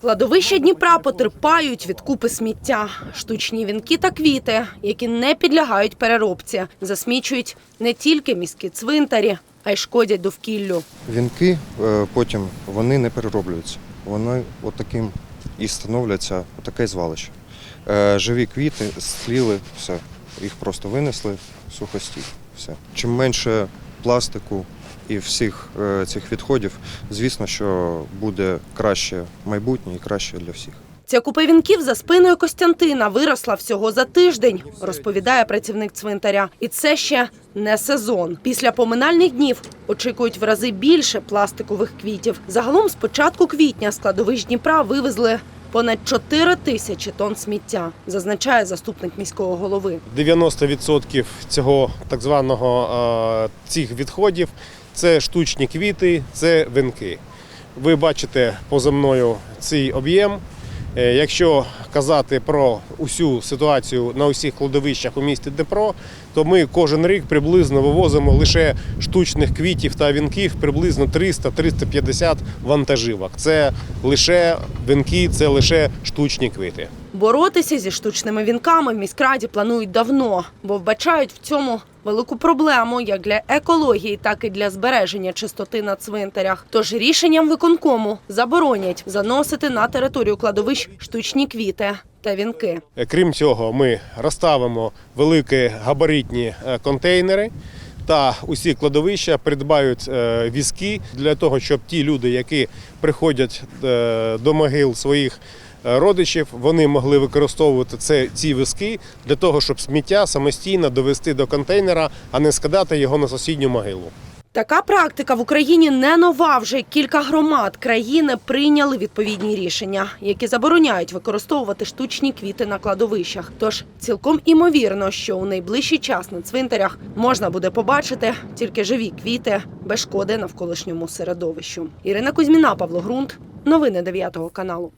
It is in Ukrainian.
Кладовища Дніпра потерпають від купи сміття. Штучні вінки та квіти, які не підлягають переробці, засмічують не тільки міські цвинтарі, а й шкодять довкіллю. Вінки е, потім вони не перероблюються. Вони отаким і становляться таке звалище. Е, Живі квіти стліли, все. Їх просто винесли, сухостій. Все. Чим менше пластику і всіх е, цих відходів, звісно, що буде краще майбутнє і краще для всіх. Ця купа вінків за спиною Костянтина виросла всього за тиждень, розповідає працівник цвинтаря. І це ще не сезон. Після поминальних днів очікують в рази більше пластикових квітів. Загалом з початку квітня з кладовищ Дніпра вивезли понад 4 тисячі тонн сміття, зазначає заступник міського голови. 90% цього так званого е, цих відходів це штучні квіти, це венки. Ви бачите поза мною цей об'єм. Е, Якщо казати про усю ситуацію на усіх кладовищах у місті Дніпро, то ми кожен рік приблизно вивозимо лише штучних квітів та вінків приблизно 300-350 вантажівок. Це лише вінки, це лише штучні квіти. Боротися зі штучними вінками в міськраді планують давно, бо вбачають в цьому велику проблему як для екології, так і для збереження чистоти на цвинтарях. Тож рішенням виконкому заборонять заносити на територію кладовищ штучні квіти та вінки. Е, Крім цього, ми розставимо великі габаритні е, контейнери. Та усі кладовища придбають е, візки для того, щоб ті люди, які приходять до могил своїх родичів, вони могли використовувати це, ці візки для того, щоб сміття самостійно довести до контейнера, а не скидати його на сусідню могилу. Така практика в Україні не нова. Вже кілька громад країни прийняли відповідні рішення, які забороняють використовувати штучні квіти на кладовищах. Тож цілком імовірно, що у найближчий час на цвинтарях можна буде побачити тільки живі квіти без шкоди навколишньому середовищу. Ірина Кузьміна, Павло Грунт, новини 9 каналу.